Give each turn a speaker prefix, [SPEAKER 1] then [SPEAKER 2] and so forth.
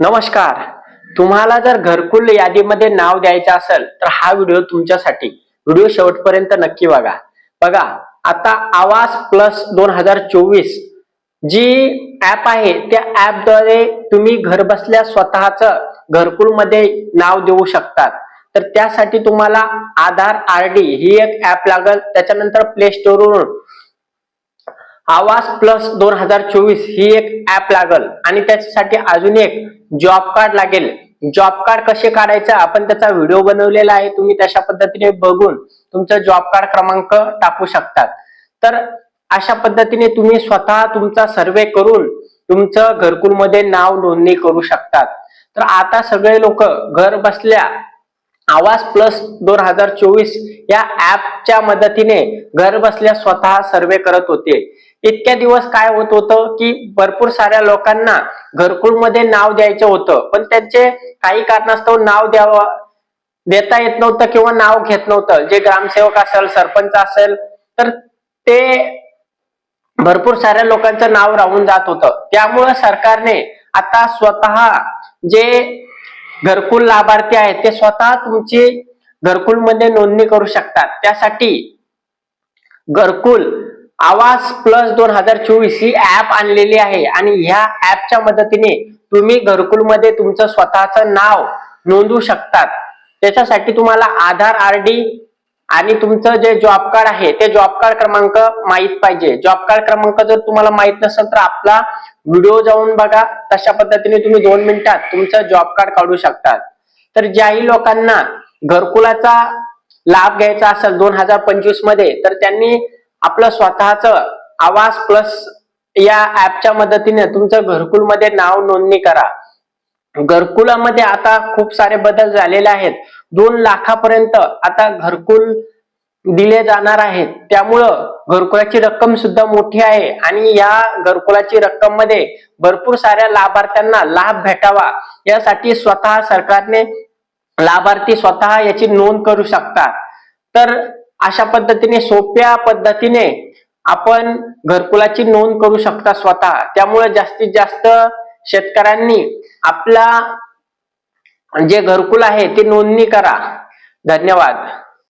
[SPEAKER 1] नमस्कार. तुम्हाला जर घरकुल यादीमध्ये नाव द्यायचं असेल तर हा व्हिडिओ तुमच्यासाठी. व्हिडिओ शेवटपर्यंत नक्की बघा. बघा आता आवाज प्लस दोन हजार चोवीस जी ऍप आहे त्या ऍपद्वारे तुम्ही घर बसल्या स्वतःच घरकुलमध्ये नाव देऊ शकतात. तर त्यासाठी तुम्हाला आधार आर डी ही एक ऍप लागल. त्याच्यानंतर प्ले स्टोरवरून आवाज प्लस दोन हजार चोवीस ही एक ऍप लागल. आणि त्याच्यासाठी अजून एक जॉब कार्ड लागेल. जॉब कार्ड कसे काढायचं? आपण त्याचा व्हिडिओ बनवलेला आहे. तुम्ही तशा पद्धतीने बघून तुमचा जॉब कार्ड क्रमांक टाकू शकतात. तर अशा पद्धतीने तुम्ही स्वतः तुमचा सर्वे करून तुमचं घरकुलमध्ये नाव नोंदणी करू शकतात. तर आता सगळे लोक घर बसल्या आवाज प्लस दोन हजार चोवीस या ऍपच्या मदतीने घर बसल्या स्वतः सर्वे करत होते. इतक्या दिवस काय होत होतं की भरपूर साऱ्या लोकांना घरकुलमध्ये नाव द्यायचं होतं. पण त्यांचे काही कारणास्तव नाव द्यावं देता येत नव्हतं किंवा नाव घेत नव्हतं. जे ग्रामसेवक असेल सरपंच असेल तर ते भरपूर साऱ्या लोकांचं नाव राहून जात होतं. त्यामुळं सरकारने आता स्वतः जे घरकुल लाभार्थी आहेत ते स्वतः तुमची घरकुलमध्ये नोंदणी करू शकतात. त्यासाठी घरकुल आवाज प्लस दोन हजार चोवीस ही ऍप आणलेली आहे आणि ह्या ऍपच्या मदतीने तुम्ही घरकुलमध्ये तुमचं स्वतःचं नाव नोंदवू शकतात. त्याच्यासाठी तुम्हाला आधार आर डी आणि तुमचं जे जॉब कार्ड आहे ते जॉब कार्ड क्रमांक माहीत पाहिजे. जॉब कार्ड क्रमांक जर तुम्हाला माहीत नसेल तर आपला व्हिडिओ जाऊन बघा. तशा पद्धतीने तुम्ही दोन मिनिटात तुमचं जॉब कार्ड काढू शकतात तर ज्याही लोकांना घरकुलाचा लाभ घ्यायचा असेल दोन हजार पंचवीसमध्ये तर त्यांनी आपलं स्वतःच आवाज प्लस या ऍपच्या मदतीने तुमचं घरकुलमध्ये नाव नोंदणी करा. घरकुलामध्ये आता खूप सारे बदल झालेले आहेत. दोन लाखापर्यंत आता घरकुल दिले जाणार आहेत. त्यामुळं घरकुलाची रक्कम सुद्धा मोठी आहे आणि या घरकुलाची रक्कममध्ये भरपूर साऱ्या लाभार्थ्यांना लाभ भेटावा. यासाठी स्वतः सरकारने लाभार्थी स्वतः याची नोंद करू शकतात. तर अशा पद्धतीने सोप्या पद्धतीने आपण घरकुलाची नोंद करू शकता स्वतः. त्यामुळे जास्तीत जास्त शेतकऱ्यांनी आपला जे घरकुल आहे ते नोंदणी करा. धन्यवाद.